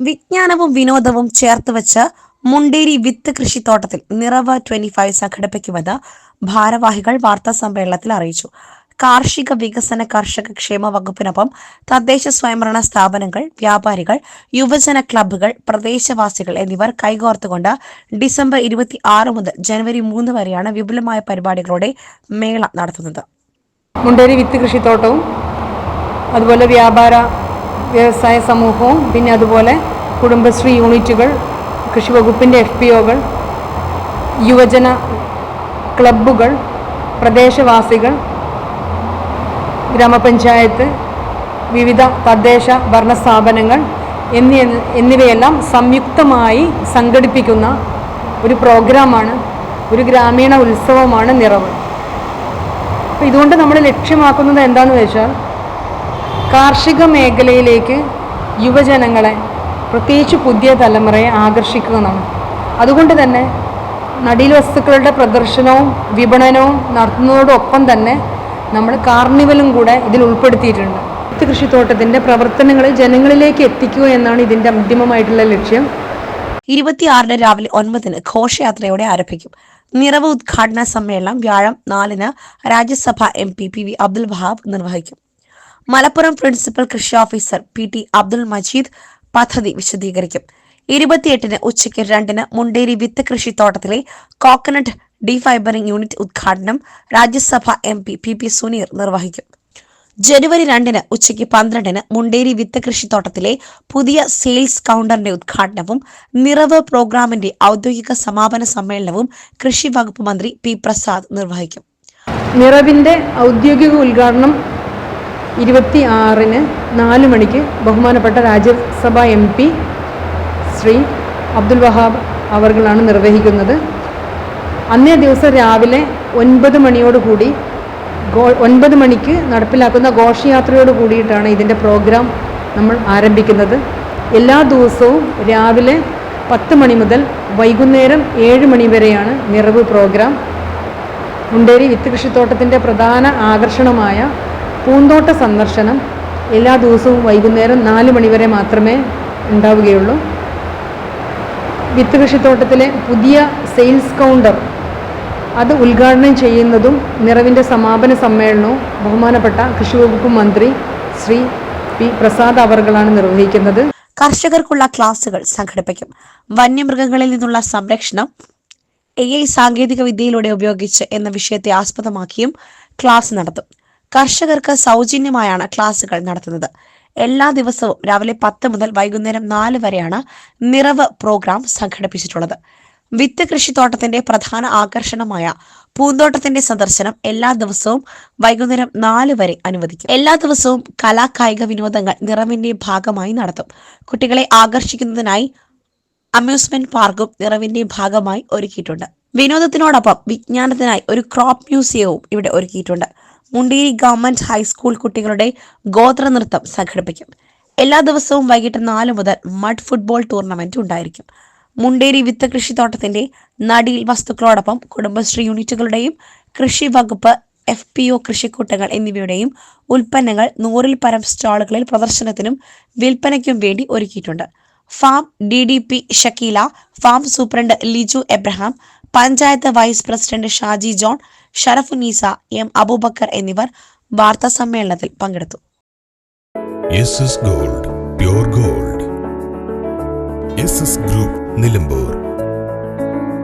വിജ്ഞാനവും വിനോദവും ചേർത്ത് മുണ്ടേരി വിത്ത് കൃഷിത്തോട്ടത്തിൽ നിറവ് ട്വന്റി ഫൈവ് സംഘടിപ്പിക്കുമെന്ന് ഭാരവാഹികൾ വാർത്താ സമ്മേളനത്തിൽ അറിയിച്ചു. കാർഷിക വികസന കർഷക ക്ഷേമ വകുപ്പിനൊപ്പം തദ്ദേശ സ്വയംഭരണ സ്ഥാപനങ്ങൾ വ്യാപാരികൾ യുവജന ക്ലബ്ബുകൾ പ്രദേശവാസികൾ എന്നിവർ കൈകോർത്തുകൊണ്ട് ഡിസംബർ ഇരുപത്തി ആറ് മുതൽ ജനുവരി മൂന്ന് വരെയാണ് വിപുലമായ പരിപാടികളുടെ മേള നടത്തുന്നത്. മുണ്ടേരി വിത്ത് കൃഷിത്തോട്ടവും അതുപോലെ വ്യാപാര വ്യവസായ സമൂഹവും പിന്നെ അതുപോലെ കുടുംബശ്രീ യൂണിറ്റുകൾ കൃഷി വകുപ്പിന്റെ എഫ് പി ഒകൾ യുവജന ക്ലബ്ബുകൾ പ്രദേശവാസികൾ ഗ്രാമപഞ്ചായത്ത് വിവിധ തദ്ദേശ ഭരണ സ്ഥാപനങ്ങൾ എന്നീ എന്നിവയെല്ലാം സംയുക്തമായി സംഘടിപ്പിക്കുന്ന ഒരു പ്രോഗ്രാമാണ് ഒരു ഗ്രാമീണ ഉത്സവമാണ് നിറവ്. അപ്പോൾ ഇതുകൊണ്ട് നമ്മൾ ലക്ഷ്യമാക്കുന്നത് എന്താണെന്ന് വെച്ചാൽ കാർഷിക മേഖലയിലേക്ക് യുവജനങ്ങളെ പ്രത്യേകിച്ച് പുതിയ തലമുറയെ ആകർഷിക്കുക എന്നാണ് അതുകൊണ്ട് തന്നെ നടീൽ വസ്തുക്കളുടെ പ്രദർശനവും വിപണനവും നടത്തുന്നതോടൊപ്പം തന്നെ നമ്മൾ കാർണിവലും കൂടെ ഇതിൽ ഉൾപ്പെടുത്തിയിട്ടുണ്ട്. കൃഷിത്തോട്ടത്തിന്റെ പ്രവർത്തനങ്ങൾ ജനങ്ങളിലേക്ക് എത്തിക്കുക എന്നാണ് ഇതിന്റെ അന്തിമമായിട്ടുള്ള ലക്ഷ്യം. ഇരുപത്തിയാറിന് രാവിലെ ഒൻപതിന് ഘോഷയാത്രയോടെ ആരംഭിക്കും. നിറവ് ഉദ്ഘാടന സമ്മേളനം വ്യാഴം നാലിന് Rajya Sabha M P P V Abdul Wahab നിർവഹിക്കും. മലപ്പുറം പ്രിൻസിപ്പൽ കൃഷി officer P T Abdul Majeed പദ്ധതി വിശദീകരിക്കും. ഇരുപത്തിയെട്ടിന് ഉച്ചയ്ക്ക് രണ്ടിന് മുണ്ടേരി വിത്ത് കൃഷിത്തോട്ടത്തിലെ കോക്കനട്ട് ഡിഫൈബറിംഗ് യൂണിറ്റ് ഉദ്ഘാടനം Rajya Sabha M P P P Suneer നിർവഹിക്കും. ജനുവരി രണ്ടിന് ഉച്ചയ്ക്ക് പന്ത്രണ്ടിന് മുണ്ടേരി വിത്ത് കൃഷിത്തോട്ടത്തിലെ പുതിയ സെയിൽസ് കൗണ്ടറിന്റെ ഉദ്ഘാടനവും നിറവ് പ്രോഗ്രാമിന്റെ ഔദ്യോഗിക സമാപന സമ്മേളനവും കൃഷി വകുപ്പ് മന്ത്രി പി പ്രസാദ് നിർവഹിക്കും. നിറവിന്റെ ഔദ്യോഗിക ഉദ്ഘാടനം ഇരുപത്തി ആറിന് നാല് മണിക്ക് ബഹുമാനപ്പെട്ട രാജ്യസഭ എം പി ശ്രീ അബ്ദുൽ വഹാബ് അവർകളാണ് നിർവഹിക്കുന്നത്. അന്നേ ദിവസം രാവിലെ ഒൻപത് മണിയോടുകൂടി ഗോ ഒൻപത് മണിക്ക് നടപ്പിലാക്കുന്ന ഘോഷയാത്രയോട് കൂടിയിട്ടാണ് ഇതിന്റെ പ്രോഗ്രാം നമ്മൾ ആരംഭിക്കുന്നത്. എല്ലാ ദിവസവും രാവിലെ പത്ത് മണി മുതൽ വൈകുന്നേരം ഏഴ് മണി വരെയാണ് നിറവ് പ്രോഗ്രാം. മുണ്ടേരി വിത്ത് കൃഷിത്തോട്ടത്തിന്റെ പ്രധാന ആകർഷണമായ പൂന്തോട്ട സന്ദർശനം എല്ലാ ദിവസവും വൈകുന്നേരം നാല് മണിവരെ മാത്രമേ ഉണ്ടാവുകയുള്ളൂ. വിത്ത് കൃഷിത്തോട്ടത്തിലെ പുതിയ സെയിൽസ് കൗണ്ടർ അത് ഉദ്ഘാടനം ചെയ്യുന്നതും നിറവിന്റെ സമാപന സമ്മേളനവും ബഹുമാനപ്പെട്ട കൃഷി വകുപ്പ് മന്ത്രി ശ്രീ പി പ്രസാദ് അവർകളാണ് നിർവഹിക്കുന്നത്. കർഷകർക്കുള്ള ക്ലാസുകൾ സംഘടിപ്പിക്കും. വന്യമൃഗങ്ങളിൽ നിന്നുള്ള സംരക്ഷണം എ ഐ സാങ്കേതിക വിദ്യയിലൂടെ ഉപയോഗിച്ച് എന്ന വിഷയത്തെ ആസ്പദമാക്കിയും ക്ലാസ് നടത്തും. കർഷകർക്ക് സൗജന്യമായാണ് ക്ലാസുകൾ നടത്തുന്നത്. എല്ലാ ദിവസവും രാവിലെ പത്ത് മുതൽ വൈകുന്നേരം നാല് വരെയാണ് നിറവ് പ്രോഗ്രാം സംഘടിപ്പിച്ചിട്ടുള്ളത്. വിത്ത് കൃഷിത്തോട്ടത്തിന്റെ പ്രധാന ആകർഷണമായ പൂന്തോട്ടത്തിന്റെ സന്ദർശനം എല്ലാ ദിവസവും വൈകുന്നേരം നാല് വരെ അനുവദിക്കും. എല്ലാ ദിവസവും കലാകായിക വിനോദങ്ങൾ നിറവിന്റെ ഭാഗമായി നടത്തും. കുട്ടികളെ ആകർഷിക്കുന്നതിനായി അമ്യൂസ്മെന്റ് പാർക്കും നിറവിന്റെ ഭാഗമായി ഒരുക്കിയിട്ടുണ്ട്. വിനോദത്തിനോടൊപ്പം വിജ്ഞാനത്തിനായി ഒരു ക്രോപ്പ് മ്യൂസിയവും ഇവിടെ ഒരുക്കിയിട്ടുണ്ട്. മുണ്ടേരി ഗവൺമെന്റ് ഹൈസ്കൂൾ കുട്ടികളുടെ ഗോത്ര നൃത്തം സംഘടിപ്പിക്കും. എല്ലാ ദിവസവും വൈകിട്ട് നാല് മുതൽ മഡ് ഫുട്ബോൾ ടൂർണമെന്റ് ഉണ്ടായിരിക്കും. മുണ്ടേരി വിത്ത് കൃഷിത്തോട്ടത്തിന്റെ നടിയിൽ വസ്തുക്കളോടൊപ്പം കുടുംബശ്രീ യൂണിറ്റുകളുടെയും കൃഷി വകുപ്പ് എഫ് പി ഒ കൃഷിക്കൂട്ടങ്ങൾ എന്നിവയുടെയും ഉൽപ്പന്നങ്ങൾ നൂറിൽ പരം സ്റ്റാളുകളിൽ പ്രദർശനത്തിനും വിൽപ്പനയ്ക്കും വേണ്ടി ഒരുക്കിയിട്ടുണ്ട്. Farm D D P Shakeela farm superintendent Liju Abraham panchayat vice president Shaji John Sharafunnisa M Aboobacker എന്നിവർ വാർത്താ സമ്മേളനത്തിൽ പങ്കെടുത്തു. Gold gold. ഗ്രൂപ്പ് നിലമ്പൂർ.